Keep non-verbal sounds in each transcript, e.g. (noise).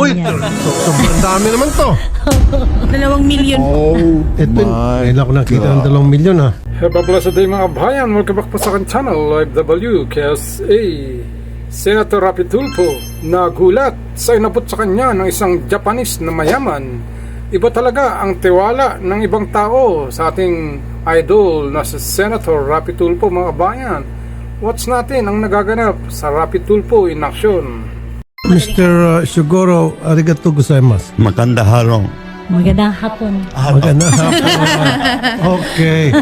Uy, so, sobrang dami naman to. (laughs) Dalawang milyon po. Oh Ito, ngayon ako nakita ng dalawang milyon ha. Have a blessed day mga bayan. Welcome back po sa aking channel, Live W, KSA. Senator Rapi Tulfo nagulat sa inabot sa kanya ng isang Japanese na mayaman. Iba talaga ang tiwala ng ibang tao sa ating idol na si Senator Rapi Tulfo mga bayan. Watch natin ang nagaganap sa Rapi Tulfo in action. Mr. uh, Shugoro, arigato gozaimasu. Maganda harong. Magandang hapon. Maganda hapon. (laughs) okay.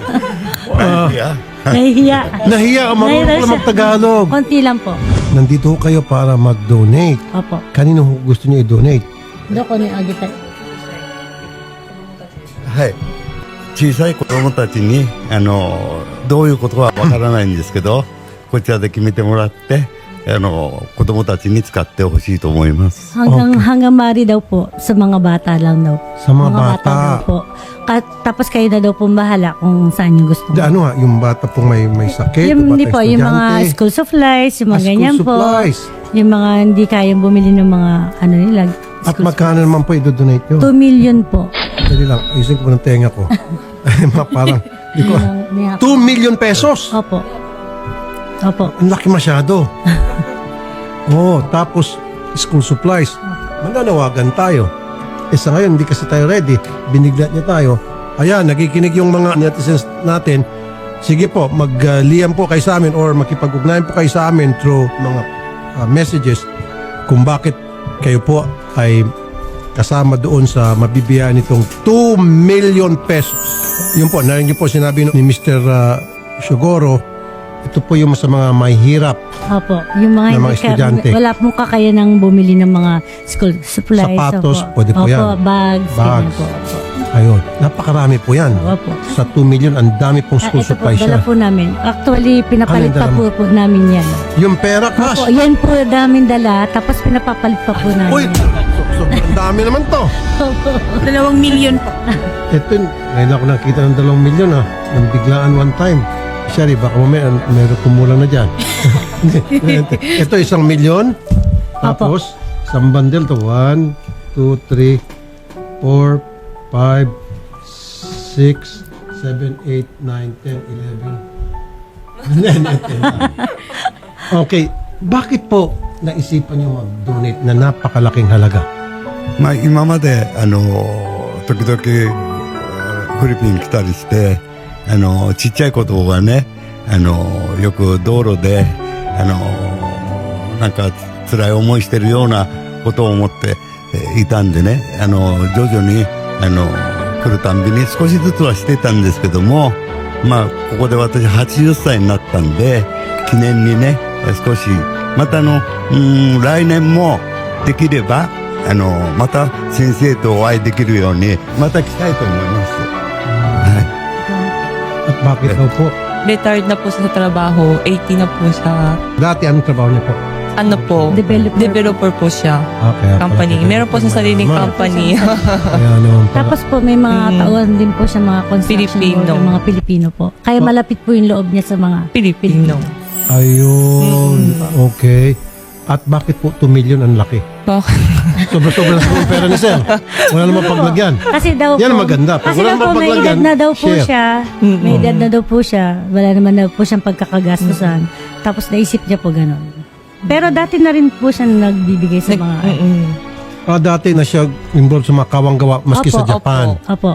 Ah, yeah. Nahihiya. nahiya ka marunong Nahiya pala siya. mag-Tagalog. Konti lang po. Nandito ho kayo para mag-donate. Opo. Kanino ho gusto niyo i-donate? Doko ni Agita. はい。小さい子供たちに、あの、どういうことはわからないんですけど、こちらで決めてもらって、 あの、子供たちに使ってほしいと思います。 Hanggang, hanggang mari daw po. Sa mga bata lang daw. Sa mga bata. daw po. Ka- tapos kayo na daw po bahala kung saan yung gusto. Di, ano ha, yung bata pong may, may sakit, yung, o hindi bata po, yung mga estudyante. school supplies, yung mga Ah, school ganyan po. supplies. Yung mga hindi kayang bumili ng mga ano nila. At school magkano naman po i-donate nyo? supplies. 2 million po. Dali lang, ayusin ko po ng tenga ko. (laughs) Ay, ma, parang, di ko, Yun ang- 2 million pesos! Opo. Opo. Ang laki masyado. (laughs) oh, tapos school supplies. Mananawagan tayo. Eh sa ngayon, hindi kasi tayo ready. Biniglat niya tayo. Ayan, nakikinig yung mga netizens natin. Sige po, mag-liam po kayo sa amin or makipag-ugnayan po kayo sa amin through mga uh, messages kung bakit kayo po ay kasama doon sa mabibiyaan nitong 2 million pesos. Yun po, narinig po sinabi ni Mr. uh, Shogoro, ito po yung sa mga may hirap. Opo. Yung mga, Ng mga hindi ka- estudyante. wala pong kakayanang bumili ng mga school supplies. Sapatos, opo. pwede po opo, yan. bags. ganyan Bags. Po, opo. Ayun, napakarami po yan. Opo. Sa 2 million, ang dami pong Ah, school ito po, supplies dala siya. po namin. Actually, pinapalit pa dala po, po namin yan. Yung pera cash. Opo, yan po namin dala, tapos pinapapalit pa po namin. Uy, so, so, ang dami naman to. (laughs) Dalawang milyon po. Ito, ngayon ako nakita ng 2 million ha. Nang biglaan one time. Sherry, baka mamaya meron kumulang na dyan. (laughs) Ito isang milyon. Tapos, isang bundle to. 1, 2, 3, 4, 5, 6, 7, 8, 9, 10, (laughs) 11. okay, bakit po naisipan nyo mag-donate na napakalaking halaga? まあ今まで、あの、時々、フィリピン来たりして、 あの、ちっちゃい子供がね、あの、よく道路で、あの、なんか辛い思いしてるようなことを思っていたんでね、あの、徐々に、あの、来るたんびに少しずつはしてたんですけども、まあ、ここで私80歳になったんで、記念にね、少し、またあの、うん、来年もできれば、あの、また先生とお会いできるように、また来たいと思います。は At bakit daw po? retired na po sa trabaho, 80 na po siya. Dati anong trabaho niya po? Ano po? Developer. Developer po siya. Ah, kaya pala Company. Meron po sa sariling naman. company. Kaya naman pala. Tapos po may mga Mm. tauhan din po siya mga construction Pilipino. worker, mga Pilipino po. Kaya malapit po yung loob niya sa mga Filipino. Ayun. Okay. At bakit po 2 million ang laki? Bakit? (laughs) Sobra-sobra sa pera ni Sir. Wala naman paglagyan. Kasi daw Yan ang po, maganda. Pag kasi wala daw namang po may paglagyan, edad na daw po share. siya. May edad na daw po siya. Wala naman daw po siyang pagkakagastusan. Tapos naisip niya po ganun. Pero dati na rin po siya nagbibigay sa mga... Ah, dati na siya involved sa mga kawang-gawa maski Opo, sa Japan. Opo.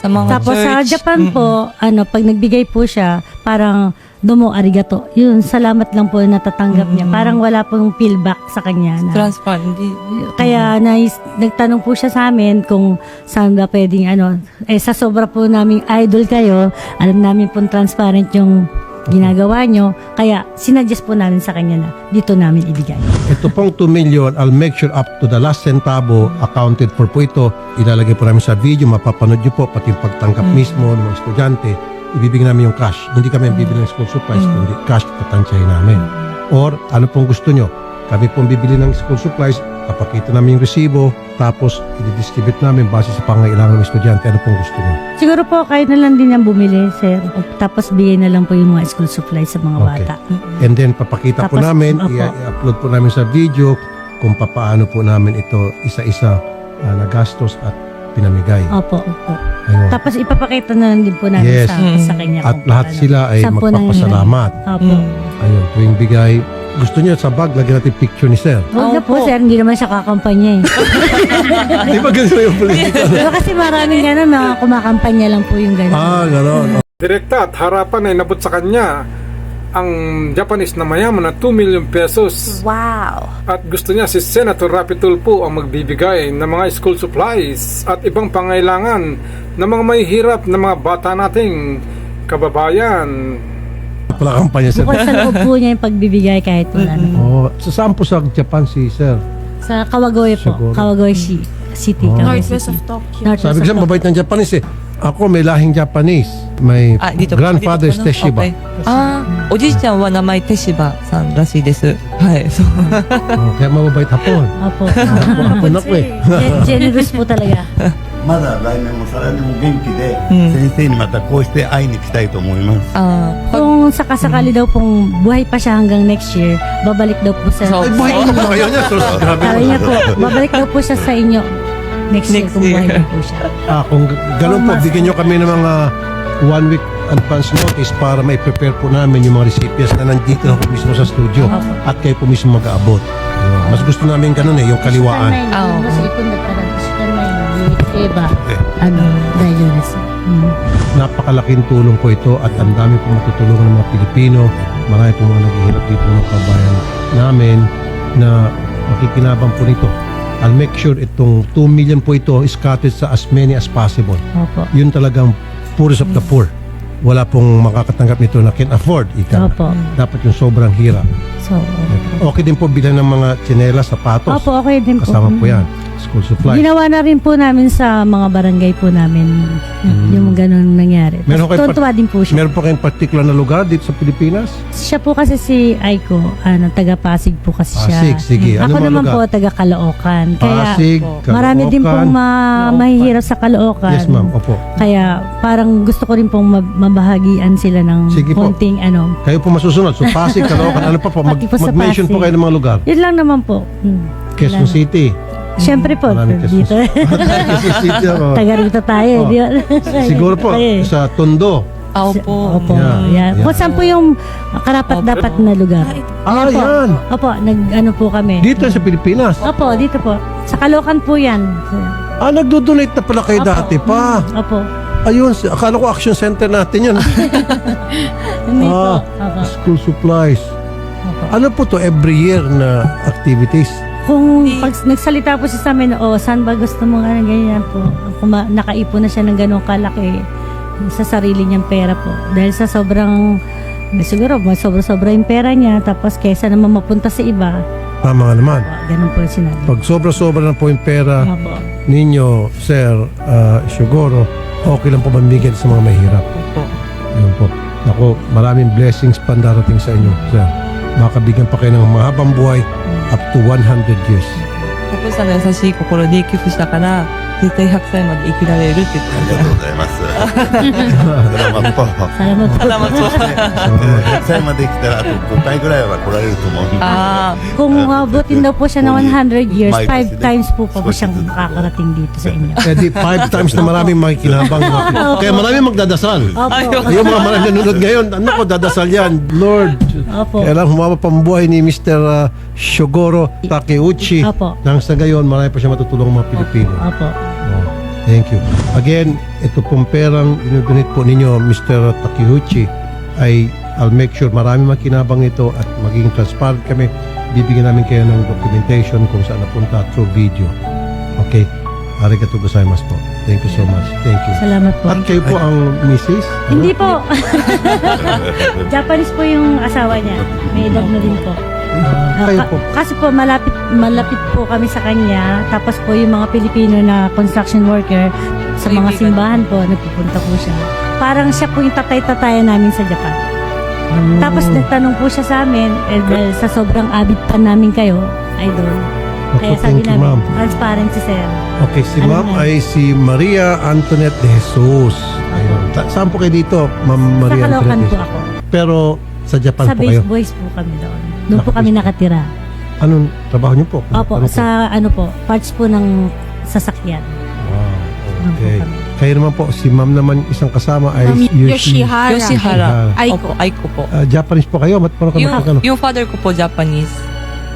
Sa mga Tapos sa church. Japan po, ano, pag nagbigay po siya, parang domo arigato. Yun, salamat lang po na natatanggap niya. Parang wala pong feedback sa kanya. Na, Transparent. Hindi. kaya nais, nagtanong po siya sa amin kung saan ba pwedeng ano. Eh sa sobra po naming idol kayo, alam namin pong transparent yung ginagawa nyo. Kaya sinuggest po namin sa kanya na dito namin ibigay. Ito pong 2 million, I'll make sure up to the last centavo accounted for po ito. Ilalagay po namin sa video, mapapanood nyo po, pati yung pagtangkap mismo ng mga estudyante. Ibibigay namin yung cash. Hindi kami bibili ng school supplies, kundi cash tatansyahin namin. Or ano pong gusto nyo? Kami pong bibili ng school supplies, papakita namin yung resibo, tapos i-distribute namin base sa pangailangan ng estudyante. Ano pong gusto nyo? Siguro po kahit na lang din yung bumili, sir. Tapos bigay na lang po yung mga school supplies sa mga Okay. bata. And then papakita po Tapos, namin, opo. i- i-upload po namin sa video kung papaano po namin ito isa-isa ah, nagastos at pinamigay. Opo, opo. Ayun. Tapos ipapakita na lang din po namin Yes. sa, Mm. sa kanya. At kung lahat paano. sila ay po magpapasalamat. Opo. Ayun, tuwing bigay. Gusto niyo sa bag, lagyan natin picture ni Sir. Huwag na po, Opo. sir. Hindi naman siya kakampanya eh. (laughs) Di ba ganito yung politika? Pero kasi maraming gano'n, mga kumakampanya lang po yung gano'n. ah, gano'n. Direkta at harapan ay nabot sa kanya ang Japanese na mayaman na 2 million pesos. Wow. At gusto niya si Senator Rapi Tulfo ang magbibigay ng mga school supplies at ibang pangailangan ng mga may hirap na mga bata nating kababayan Pala kampanya, Sir. Bukod sa loob po niya yung pagbibigay kahit wala na. Oh, sa saan po sa Japan si Sir? Sa Kawagoy po. Siguro. Kawagoy Shi- City. Oh. Kawagoy Northwest City. of Tokyo. Northwest Sabi ko of siya, Tokyo. mabait ng Japanese eh. Ako may lahing Japanese. May Ah, dito grandfather is dito po, no? Teshiba. Okay. Ah, おじいちゃんは名前テシバさんらしいです。はい、そう。 Oh, kaya mababait hapon. Opo. Hapon ako eh. Gen- Generous po talaga. (laughs) まだ来年も再来年も元気で、うん先生にまたこうして会いに来たいと思います。あー、 Kung sakasakali daw pong buhay pa siya hanggang next year, babalik daw po sa... So, Ay, buhay ko ba kayo niya? So, grabe Sabi niya po, babalik daw po siya sa inyo next, year Next kung buhay year. pa po siya. Ah, kung g- ganun po, Oh, mas- bigyan nyo kami ng mga one week advance notice para may prepare po namin yung mga recipients na nandito na po mismo sa studio Opo. at kayo po mismo mag-aabot. Ayun. Mas gusto namin ganun eh, yung kaliwaan. Oo. Ah, Kasi ipon nagparang Kustan na yun. Eva. Eh. Ano, Dionis. Mm. Napakalaking tulong po ito at ang dami po matutulungan ng mga Pilipino. Marami po mga naghihirap dito ng kabayan namin na makikinabang po nito. I'll make sure itong 2 million po ito is scattered sa as many as possible. Opo. Yun talagang poorest of the poor. Wala pong makakatanggap nito na can afford. Ika. Opo. Dapat yung sobrang hirap. So. Okay din po bilang ng mga tsinelas, sapatos. Opo, okay din po. Kasama po Mm. yan. School supplies. Ginawa na rin po namin sa mga barangay po namin yung ganun nangyari. Mm. Meron kayo tuntua din po siya. Meron po kayong particular na lugar dito sa Pilipinas? Siya po kasi si Aiko, ano, taga Pasig po kasi siya. Pasig, sige. Ano Ako mga naman lugar? po taga Caloocan. Kaya Pasig, marami din Caloocan. pong ma- mahihirap sa Caloocan. Yes, ma'am. Opo. Kaya parang gusto ko rin pong mab- mabahagian sila ng Sige po. konting ano. Kayo po masusunod. So, Pasig, Caloocan, ano pa po? Mag- Pati po sa mag-mention po Pasig. kayo ng mga lugar. Yun lang naman po. Hmm. Quezon Wala. City. Siyempre po, Maraming dito. City. (laughs) oh. taga rito tayo. Oh. di ba? (laughs) Siguro po, Tayo eh. sa Tondo. Ah, opo. Opo. Yeah. Yeah. Yeah. Kung saan po yung karapat-dapat na lugar. Ah, Opo. yan. Opo, nag ano po kami. Dito sa Pilipinas. Opo, dito po. Sa Caloocan po yan. Ah, nagdo-donate na pala kayo Opo. dati pa. Opo. Ayun, si- akala ko action center natin yan. (laughs) Hindi Ah. po. Opo. School supplies. Opo. Ano po to every year na activities? Kung pag nagsalita po siya sa amin, oh, saan ba gusto mo ano, ganyan po. Kung nakaipon na siya ng ganong kalaki sa sarili niyang pera po. Dahil sa sobrang, siguro, mas sobra-sobra yung pera niya, tapos kesa naman mapunta sa iba, Tama nga naman. oh, ganun po sinabi. Pag sobra-sobra na po yung pera Opo. ninyo, Sir uh, Shugoro, okay lang po mamigay sa mga mahirap. Opo. Yun po. Ako, maraming blessings pa darating sa inyo, Sir Makabigyan pa kayo ng mahabang buhay up to 100 years. タコさんの優しい心で寄付したから、 絶対100歳まで生きられるって言ってありがとうございます。ドラマッパ Salamat po. た。salamat po. 100歳まで来たらあと5回ぐらいは来られると思うんで。 Ah, Kung abutin daw po siya ng 100 years, May 5 kasi times po pa po少しsiyangずつ. makakarating dito sa inyo. Eh di, five times na maraming makikinabang. Kaya maraming magdadasal. Opo. Yung mga maraming nanonood ngayon, ano ko, dadasal yan. Lord, Opo. kailang humaba pang buhay ni Mr. uh, Shogoro Takeuchi. Opo. Nang sa gayon, marami pa siya matutulong mga Pilipino. Opo. Oh, thank you. Again, ito pong perang dinodonate po ninyo, Mr. Takeuchi, ay I'll make sure marami makinabang ito at magiging transparent kami. Bibigyan namin kayo ng documentation kung saan napunta through video. Okay? Arigato gozaimasu po. Thank you so much. Thank you. Salamat po. At kayo po ang. Ano? Hindi po. (laughs) Japanese po yung asawa niya. May edad na din po. Ah, kayo Ka- po. Kasi po malapit malapit po kami sa kanya. Tapos po yung mga Pilipino na construction worker sa mga Kaibigan. simbahan po, nagpupunta po siya. Parang siya po yung tatay-tatayan namin sa Japan. Tapos nagtanong po siya sa amin, eh, dahil sa sobrang abid pa namin kayo, idol. Kaya Ako, sabi you, namin, ma'am. transparent si sir. Okay, si Ano ma'am ay si Maria Antoinette de Jesus. Ayun. Saan po kayo dito, ma'am Sa Maria Caloocan Antoinette? po de ako. Pero sa Japan Sa po kayo. base boys po kami doon. Doon po kami nakatira. Anong trabaho niyo po? Opo, Ano po? sa ano po, parts po ng sasakyan. Wow, po okay. kami. Kayo naman po, si ma'am naman isang kasama ay Ma'am Yoshi. Yoshihara. Yoshihara. Aiko. Opo, Aiko po. Ah, Japanese po kayo? Ba't parang Yung, kamag-ano? yung father ko po Japanese.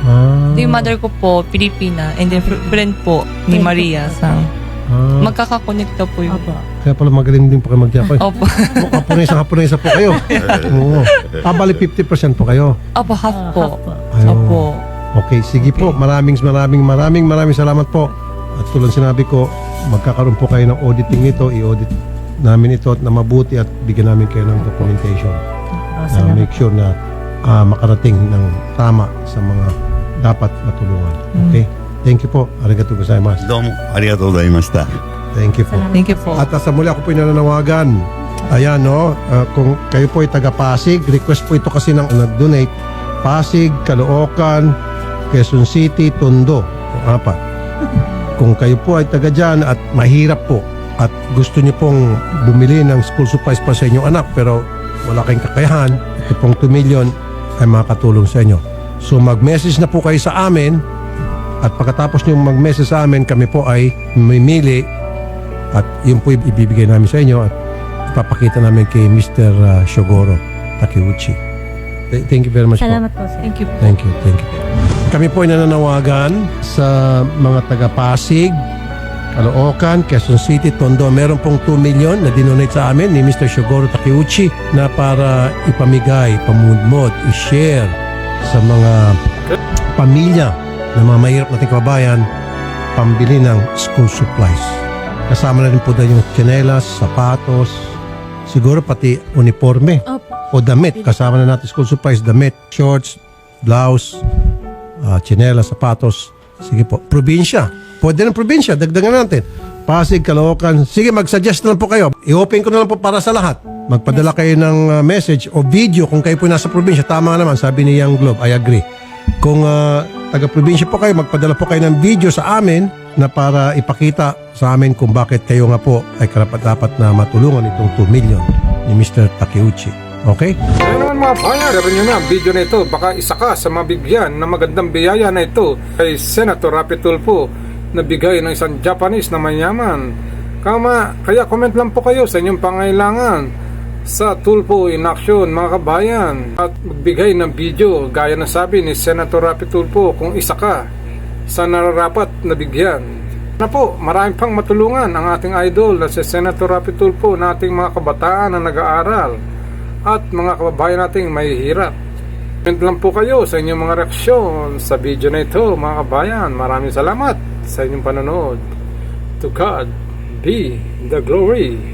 Ah, Yung mother ko po Pilipina. And then fr- friend po ni Friend Maria. po. Sa, ah, magkakakonekta po yung... Opo. kaya pala magaling din po kayo mag-Japan. Opo. Haponesa, haponesa po kayo. (laughs) Oo. Ah, bali 50% po kayo. Opo, half Ah, po. half po. Ayun. Opo. Okay, sige po. Maraming maraming maraming maraming salamat po. At tulad sinabi ko, magkakaroon po kayo ng auditing nito. I-audit namin ito at na mabuti at bigyan namin kayo ng documentation. Oh, na salamat. make sure na ah, makarating ng tama sa mga dapat matulungan. Okay? Thank you po. Arigatou gozaimasu. どうもありがとうございました Thank you po. Thank you po. At ah, sa muli ako po ay nananawagan. Ayan, no? ah, kung kayo po ay taga Pasig, request po ito kasi ng nag-donate. Pasig, Caloocan, Quezon City, Tondo. Yung Apat. Kung kayo po ay taga dyan at mahirap po at gusto niyo pong bumili ng school supplies pa sa inyong anak pero wala kayong kakayahan, ito pong 2 million ay makakatulong sa inyo. So mag-message na po kayo sa amin at pagkatapos niyo mag-message sa amin, kami po ay mimili at yun po ibibigay namin sa inyo at ipapakita namin kay Mr. uh, Shogoro Takeuchi. Th- Thank you very much Salamat po. po, sir. Thank you. Thank you, thank you. Kami po ay nananawagan sa mga taga Pasig, Caloocan, Quezon City, Tondo. Meron pong 2 million na dinonate sa amin ni Mr. Shogoro Takeuchi na para ipamigay, pamudmod, i-share sa mga pamilya ng mga mahirap nating kababayan pambili ng school supplies. Kasama na rin po dahil yung tsinelas, sapatos, siguro pati uniforme o damit. Kasama na natin school supplies, damit, shorts, blouse, uh, tsinelas, sapatos. Sige po. Probinsya. Pwede ng probinsya. Dagdagan natin. Pasig, Caloocan. Sige, mag-suggest na lang po kayo. I-open ko na lang po para sa lahat. Magpadala kayo ng uh, message o video kung kayo po nasa probinsya. Tama naman, sabi ni Young Globe. I agree. Kung uh, taga-probinsya po kayo, magpadala po kayo ng video sa amin na para ipakita sa amin kung bakit kayo nga po ay karapat-dapat na matulungan itong 2 million ni Mr. Takeuchi. Okay? Kaya naman mga bayan, meron nyo na ang video na ito. Baka isa ka sa mabigyan ng magandang biyaya na ito kay Senator Rapi Tulfo na bigay ng isang Japanese na mayaman. Kama, kaya comment lang po kayo sa inyong pangailangan sa Tulfo in Action mga kabayan at magbigay ng video gaya ng sabi ni Senator Rapi Tulfo kung isa ka sa nararapat na bigyan. Na po, marami pang matulungan ang ating idol na si Senator Rapi Tulfo na ating mga kabataan na nag-aaral at mga kababayan nating mahihirap. Comment lang po kayo sa inyong mga reaksyon sa video na ito mga kabayan. Maraming salamat sa inyong panonood. To God be the glory.